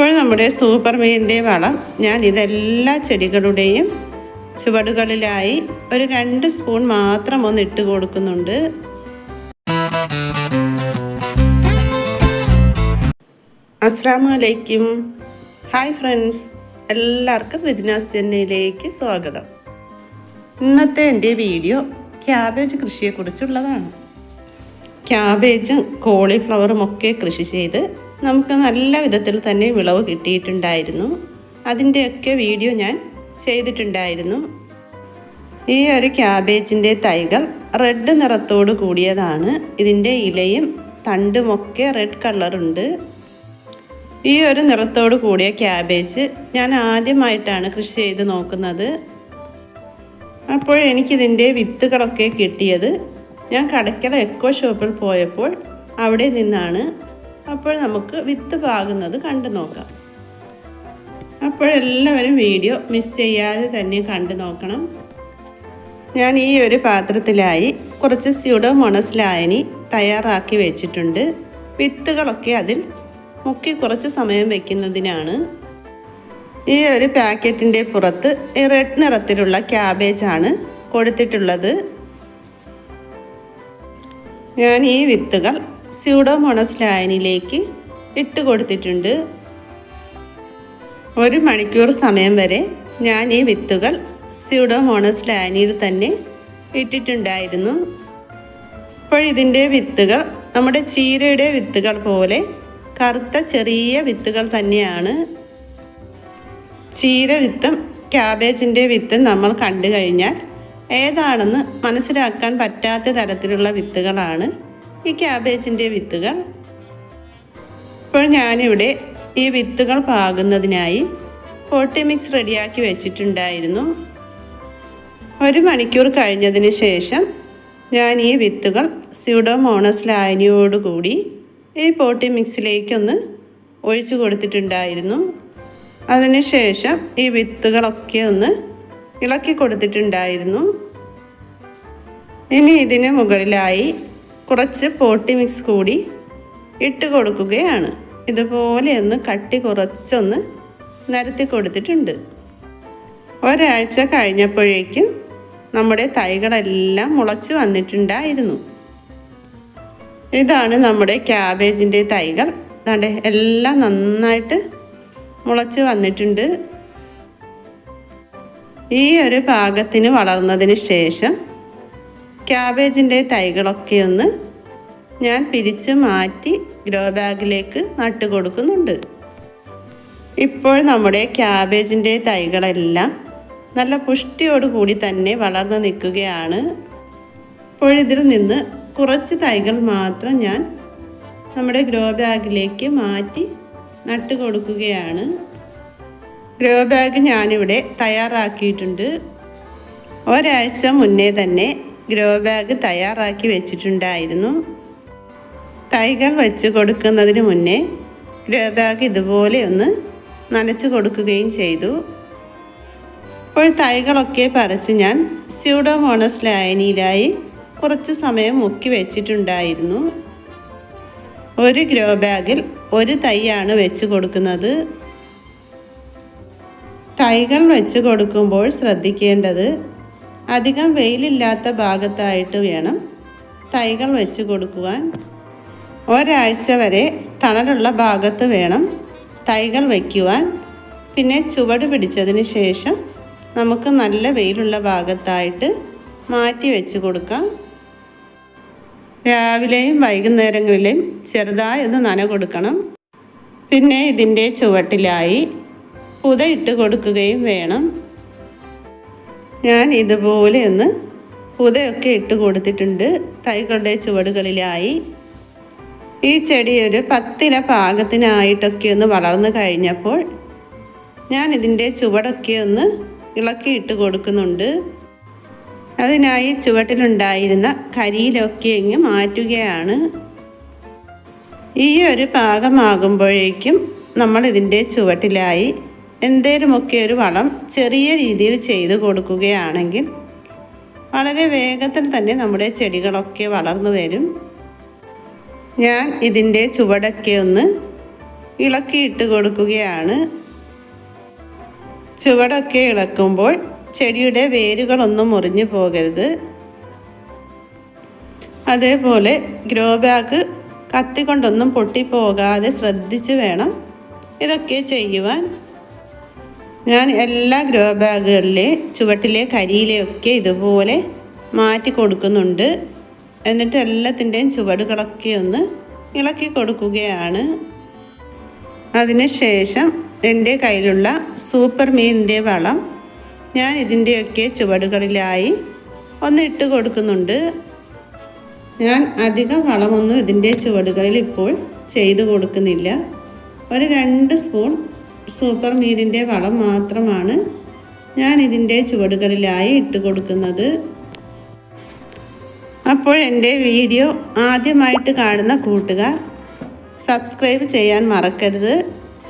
ഇപ്പോൾ നമ്മുടെ സൂപ്പർ മീനിന്റെ വളം ഞാൻ ഇതെല്ലാ ചെടികളുടെയും ചുവടുകളിലായി ഒരു രണ്ട് സ്പൂൺ മാത്രം ഒന്ന് ഇട്ട് കൊടുക്കുന്നുണ്ട്. അസ്സാം ഹായ് ഫ്രണ്ട്സ്. എല്ലാവർക്കും റിജ്നാസ് ചെന്നൈയിലേക്ക് സ്വാഗതം. ഇന്നത്തെ എന്റെ വീഡിയോ ക്യാബേജ് കൃഷിയെക്കുറിച്ചുള്ളതാണ്. ക്യാബേജും കോളിഫ്ലവറും ഒക്കെ കൃഷി ചെയ്ത് നമുക്ക് നല്ല വിധത്തിൽ തന്നെ വിളവ് കിട്ടിയിട്ടുണ്ടായിരുന്നു. അതിന്റെയൊക്കെ വീഡിയോ ഞാൻ ചെയ്തിട്ടുണ്ടായിരുന്നു. ഈ ഒരു ക്യാബേജിന്റെ തൈകൾ റെഡ് നിറത്തോട് കൂടിയതാണ്. ഇതിന്റെ ഇലയും തണ്ടുമൊക്കെ റെഡ് കളറുണ്ട്. ഈ ഒരു നിറത്തോട് കൂടിയ ക്യാബേജ് ഞാൻ ആദ്യമായിട്ടാണ് കൃഷി ചെയ്ത് നോക്കുന്നത്. അപ്പോൾ എനിക്കിതിന്റെ വിത്തുകളൊക്കെ കിട്ടിയത്. ഞാൻ കടയ്ക്കല എക്കോ ഷോപ്പിൽ പോയപ്പോൾ അവിടെ നിന്നാണ്. അപ്പോൾ നമുക്ക് വിത്ത് പാകുന്നത് കണ്ടു നോക്കാം. അപ്പോഴെല്ലാവരും വീഡിയോ മിസ് ചെയ്യാതെ തന്നെ കണ്ടു നോക്കണം. ഞാൻ ഈ ഒരു പാത്രത്തിലായി കുറച്ച് സ്യൂഡോമോണസ് ലായനി തയ്യാറാക്കി വെച്ചിട്ടുണ്ട്. വിത്തുകളൊക്കെ അതിൽ മുക്കി കുറച്ച് സമയം വെക്കുന്നതിനാണ്. ഈ ഒരു പാക്കറ്റിന്റെ പുറത്ത് റെഡ് നിറത്തിലുള്ള ക്യാബേജാണ് കൊടുത്തിട്ടുള്ളത്. ഞാൻ ഈ വിത്തുകൾ സ്യൂഡോമോണസ് ലായനിലേക്ക് ഇട്ട് കൊടുത്തിട്ടുണ്ട്. ഒരു മണിക്കൂർ സമയം വരെ ഞാൻ ഈ വിത്തുകൾ സ്യൂഡോമോണസ് ലായനിയിൽ തന്നെ ഇട്ടിട്ടുണ്ടായിരുന്നു. അപ്പോൾ ഇതിന്റെ വിത്തുകൾ നമ്മുടെ ചീരയുടെ വിത്തുകൾ പോലെ കറുത്ത ചെറിയ വിത്തുകൾ തന്നെയാണ്. ചീര വിത്തും ക്യാബേജിന്റെ വിത്തും നമ്മൾ കണ്ടു കഴിഞ്ഞാൽ ഏതാണെന്ന് മനസ്സിലാക്കാൻ പറ്റാത്ത തരത്തിലുള്ള വിത്തുകളാണ്. ഈ ക്യാബേജിന്റെ വിത്തുകൾ. ഇപ്പോൾ ഞാനിവിടെ ഈ വിത്തുകൾ പാകുന്നതിനായി പോട്ടി മിക്സ് റെഡിയാക്കി വെച്ചിട്ടുണ്ടായിരുന്നു. ഒരു മണിക്കൂർ കഴിഞ്ഞതിന് ശേഷം ഞാൻ ഈ വിത്തുകൾ സ്യൂഡോമോണസ് ലായനിയോടുകൂടി ഈ പോട്ടി മിക്സിലേക്കൊന്ന് ഒഴിച്ചു കൊടുത്തിട്ടുണ്ടായിരുന്നു. അതിനുശേഷം ഈ വിത്തുകളൊക്കെ ഒന്ന് ഇളക്കി കൊടുത്തിട്ടുണ്ടായിരുന്നു. ഇനി ഇതിന് മുകളിലായി കുറച്ച് പോട്ടി മിക്സ് കൂടി ഇട്ട് കൊടുക്കുകയാണ്. ഇതുപോലെ ഒന്ന് കട്ടി കുറച്ചൊന്ന് നിരത്തി കൊടുത്തിട്ടുണ്ട്. ഒരാഴ്ച കഴിഞ്ഞപ്പോഴേക്കും നമ്മുടെ തൈകളെല്ലാം മുളച്ച് വന്നിട്ടുണ്ടായിരുന്നു. ഇതാണ് നമ്മുടെ ക്യാബേജിന്റെ തൈകൾ. അതാണ്ട് എല്ലാം നന്നായിട്ട് മുളച്ച് വന്നിട്ടുണ്ട്. ഈ ഒരു പാകത്തിന് വളർന്നതിന് ശേഷം ക്യാബേജിന്റെ തൈകളൊക്കെ ഒന്ന് ഞാൻ പിരിച്ച് മാറ്റി ഗ്രോ ബാഗിലേക്ക് നട്ട് കൊടുക്കുന്നുണ്ട്. ഇപ്പോൾ നമ്മുടെ ക്യാബേജിന്റെ തൈകളെല്ലാം നല്ല പുഷ്ടിയോടുകൂടി തന്നെ വളർന്നു നിൽക്കുകയാണ്. ഇപ്പോൾ ഇതിൽ നിന്ന് കുറച്ച് തൈകൾ മാത്രം ഞാൻ നമ്മുടെ ഗ്രോ ബാഗിലേക്ക് മാറ്റി നട്ട് കൊടുക്കുകയാണ്. ഗ്രോ ബാഗ് ഞാനിവിടെ തയ്യാറാക്കിയിട്ടുണ്ട്. ഒരാഴ്ച മുന്നേ തന്നെ ഗ്രോ ബാഗ് തയ്യാറാക്കി വെച്ചിട്ടുണ്ടായിരുന്നു. തൈകൾ വെച്ച് കൊടുക്കുന്നതിന് മുന്നേ ഗ്രോ ബാഗ് ഇതുപോലെ ഒന്ന് നനച്ചു കൊടുക്കുകയും ചെയ്തു. ഇപ്പോൾ തൈകളൊക്കെ പറിച്ച് ഞാൻ സ്യൂഡോമോണസ് ലായനിയിലായി കുറച്ച് സമയം മുക്കി വെച്ചിട്ടുണ്ടായിരുന്നു. ഒരു ഗ്രോ ബാഗിൽ ഒരു തൈയാണ് വെച്ച് കൊടുക്കുന്നത്. തൈകൾ വെച്ച് കൊടുക്കുമ്പോൾ ശ്രദ്ധിക്കേണ്ടത് അധികം വെയിലില്ലാത്ത ഭാഗത്തായിട്ട് വേണം തൈകൾ വെച്ച് കൊടുക്കുവാൻ. ഒരാഴ്ച വരെ തണലുള്ള ഭാഗത്ത് വേണം തൈകൾ വയ്ക്കുവാൻ പിന്നെ ചുവട് പിടിച്ചതിന് ശേഷം നമുക്ക് നല്ല വെയിലുള്ള ഭാഗത്തായിട്ട് മാറ്റി വെച്ച് കൊടുക്കാം. രാവിലെയും വൈകുന്നേരങ്ങളിലും ചെറുതായി ഒന്ന് നന കൊടുക്കണം. പിന്നെ ഇതിന്റെ ചുവട്ടിലായി പുത ഇട്ട് കൊടുക്കുകയും വേണം. ഞാൻ ഇതുപോലെ ഒന്ന് പുതയൊക്കെ ഇട്ട് കൊടുത്തിട്ടുണ്ട്. തൈ തൈകളുടെ ചുവടുകളിലായി. ഈ ചെടി ഒരു പത്തില പാകത്തിനായിട്ടൊക്കെ ഒന്ന് വളർന്നു കഴിഞ്ഞപ്പോൾ ഞാൻ ഇതിന്റെ ചുവടൊക്കെ ഒന്ന് ഇളക്കി ഇട്ട് കൊടുക്കുന്നുണ്ട്. അതിനായി ചുവട്ടിലുണ്ടായിരുന്ന കരിയിലൊക്കെ ഇങ്ങ് മാറ്റുകയാണ്. ഈ ഒരു പാകമാകുമ്പോഴേക്കും നമ്മൾ ഇതിന്റെ ചുവട്ടിലായി എന്തേലുമൊക്കെ ഒരു വളം ചെറിയ രീതിയിൽ ചെയ്ത് കൊടുക്കുകയാണെങ്കിൽ വളരെ വേഗത്തിൽ തന്നെ നമ്മുടെ ചെടികളൊക്കെ വളർന്നു വരും. ഞാൻ ഇതിന്റെ ചുവടൊക്കെ ഒന്ന് ഇളക്കിയിട്ട് കൊടുക്കുകയാണ്. ചുവടൊക്കെ ഇളക്കുമ്പോൾ ചെടിയുടെ വേരുകളൊന്നും മുറിഞ്ഞു പോകരുത്. അതേപോലെ ഗ്രോ ബാഗ് കത്തിക്കൊണ്ടൊന്നും പൊട്ടിപ്പോകാതെ ശ്രദ്ധിച്ച് വേണം ഇതൊക്കെ ചെയ്യുവാൻ. ഞാൻ എല്ലാ ഗ്രോ ബാഗുകളിലെ ചുവട്ടിലെ കരിയിലെയൊക്കെ ഇതുപോലെ മാറ്റി കൊടുക്കുന്നുണ്ട്. എന്നിട്ട് എല്ലാത്തിന്റെയും ചുവടുകളൊക്കെ ഒന്ന് ഇളക്കി കൊടുക്കുകയാണ്. അതിനുശേഷം എന്റെ കയ്യിലുള്ള സൂപ്പർ മീനിന്റെ വളം ഞാൻ ഇതിന്റെയൊക്കെ ചുവടുകളിലായി ഒന്ന് ഇട്ട് കൊടുക്കുന്നുണ്ട്. ഞാൻ അധികം വളമൊന്നും ഇതിന്റെ ചുവടുകളിൽ ഇപ്പോൾ ചെയ്തു കൊടുക്കുന്നില്ല. ഒരു രണ്ട് സ്പൂൺ സൂപ്പർ മീനിന്റെ വളം മാത്രമാണ് ഞാൻ ഇതിന്റെ ചുവടുകളിലായി ഇട്ട് കൊടുക്കുന്നത്. അപ്പോൾ എന്റെ വീഡിയോ ആദ്യമായിട്ട് കാണുന്ന കൂട്ടുകാർ സബ്സ്ക്രൈബ് ചെയ്യാൻ മറക്കരുത്.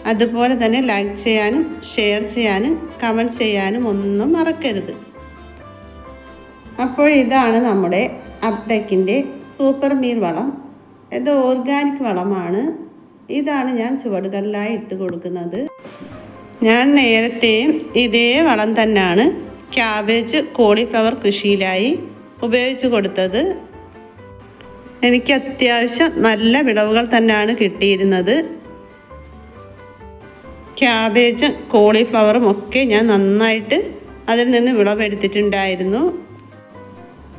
അതുപോലെ തന്നെ ലൈക്ക് ചെയ്യാനും ഷെയർ ചെയ്യാനും കമന്റ് ചെയ്യാനും ഒന്നും മറക്കരുത്. അപ്പോൾ ഇതാണ് നമ്മുടെ അപ്ഡക്കിന്റെ സൂപ്പർ മീൻ വളം. ഇത് ഓർഗാനിക് വളമാണ്. ഇതാണ് ഞാൻ ചുവടുകളിലായി ഇട്ട് കൊടുക്കുന്നത്. ഞാൻ നേരത്തെയും ഇതേ വളം തന്നെയാണ് ക്യാബേജ് കോളിഫ്ലവർ കൃഷിയിലായി ഉപയോഗിച്ച് കൊടുത്തത്. എനിക്ക് അത്യാവശ്യം നല്ല വിളവുകൾ തന്നെയാണ് കിട്ടിയിരുന്നത്. ക്യാബേജും കോളിഫ്ലവറും ഒക്കെ ഞാൻ നന്നായിട്ട് അതിൽ നിന്ന് വിളവെടുത്തിട്ടുണ്ടായിരുന്നു.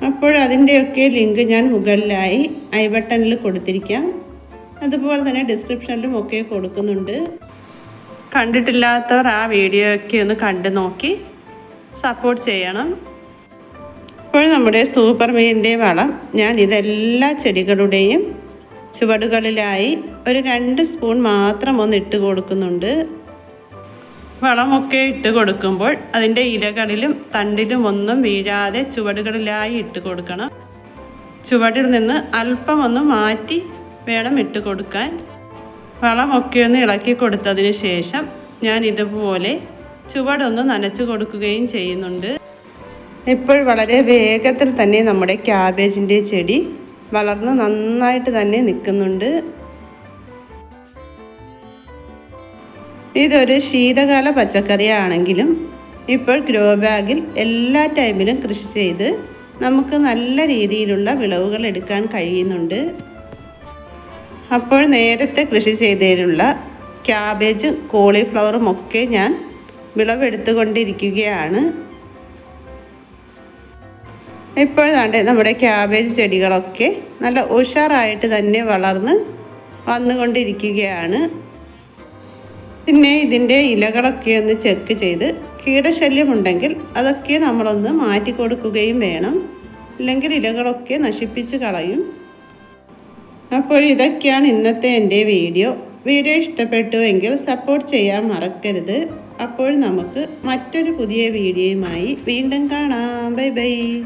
അപ്പോൾ അതിന്റെയൊക്കെ ലിങ്ക് ഞാൻ മുകളിലായി ഐ ബട്ടണിൽ കൊടുത്തിരിക്കാം. അതുപോലെ തന്നെ ഡിസ്ക്രിപ്ഷനിലും ഒക്കെ കൊടുക്കുന്നുണ്ട്. കണ്ടിട്ടില്ലാത്തവർ ആ വീഡിയോ ഒക്കെ ഒന്ന് കണ്ടു നോക്കി സപ്പോർട്ട് ചെയ്യണം. ഇപ്പോൾ നമ്മുടെ സൂപ്പർ മീനിന്റെ വളം ഞാൻ ഇതെല്ലാ ചെടികളുടെയും ചുവടുകളിലായി ഒരു രണ്ട് സ്പൂൺ മാത്രം ഒന്ന് ഇട്ട് കൊടുക്കുന്നുണ്ട്. വളമൊക്കെ ഇട്ട് കൊടുക്കുമ്പോൾ അതിന്റെ ഇലകളിലും തണ്ടിലും ഒന്നും വീഴാതെ ചുവടുകളിലായി ഇട്ട് കൊടുക്കണം. ചുവടിൽ നിന്ന് അല്പം ഒന്ന് മാറ്റി വേണം ഇട്ട് കൊടുക്കാൻ. വളമൊക്കെ ഒന്ന് ഇളക്കി കൊടുത്തതിന് ശേഷം ഞാൻ ഇതുപോലെ ചുവടൊന്ന് നനച്ചു കൊടുക്കുകയും ചെയ്യുന്നുണ്ട്. ഇപ്പോൾ വളരെ വേഗത്തിൽ തന്നെ നമ്മുടെ ക്യാബേജിന്റെ ചെടി വളർന്ന് നന്നായിട്ട് തന്നെ നിൽക്കുന്നുണ്ട്. ഇതൊരു ശീതകാല പച്ചക്കറിയാണെങ്കിലും ഇപ്പോൾ ഗ്രോ ബാഗിൽ എല്ലാ ടൈമിലും കൃഷി ചെയ്ത് നമുക്ക് നല്ല രീതിയിലുള്ള വിളവുകൾ എടുക്കാൻ കഴിയുന്നുണ്ട്. അപ്പോൾ നേരത്തെ കൃഷി ചെയ്തതിലുള്ള ക്യാബേജ് കോളിഫ്ലവറും ഒക്കെ ഞാൻ വിളവെടുത്തുകൊണ്ടിരിക്കുകയാണ്. ഇപ്പോഴാണ്ട് നമ്മുടെ ക്യാബേജ് ചെടികളൊക്കെ നല്ല ഉഷാറായിട്ട് തന്നെ വളർന്ന് വന്നുകൊണ്ടിരിക്കുകയാണ്. പിന്നെ ഇതിന്റെ ഇലകളൊക്കെ ഒന്ന് ചെക്ക് ചെയ്ത് കീടശല്യമുണ്ടെങ്കിൽ അതൊക്കെ നമ്മളൊന്ന് മാറ്റി കൊടുക്കുകയും വേണം. ഇല്ലെങ്കിൽ ഇലകളൊക്കെ നശിപ്പിച്ച് കളയും. അപ്പോൾ ഇതൊക്കെയാണ് ഇന്നത്തെ എന്റെ വീഡിയോ. വീഡിയോ ഇഷ്ടപ്പെട്ടുവെങ്കിൽ സപ്പോർട്ട് ചെയ്യാൻ മറക്കരുത്. അപ്പോൾ നമുക്ക് മറ്റൊരു പുതിയ വീഡിയോയുമായി വീണ്ടും കാണാം. Bye bye.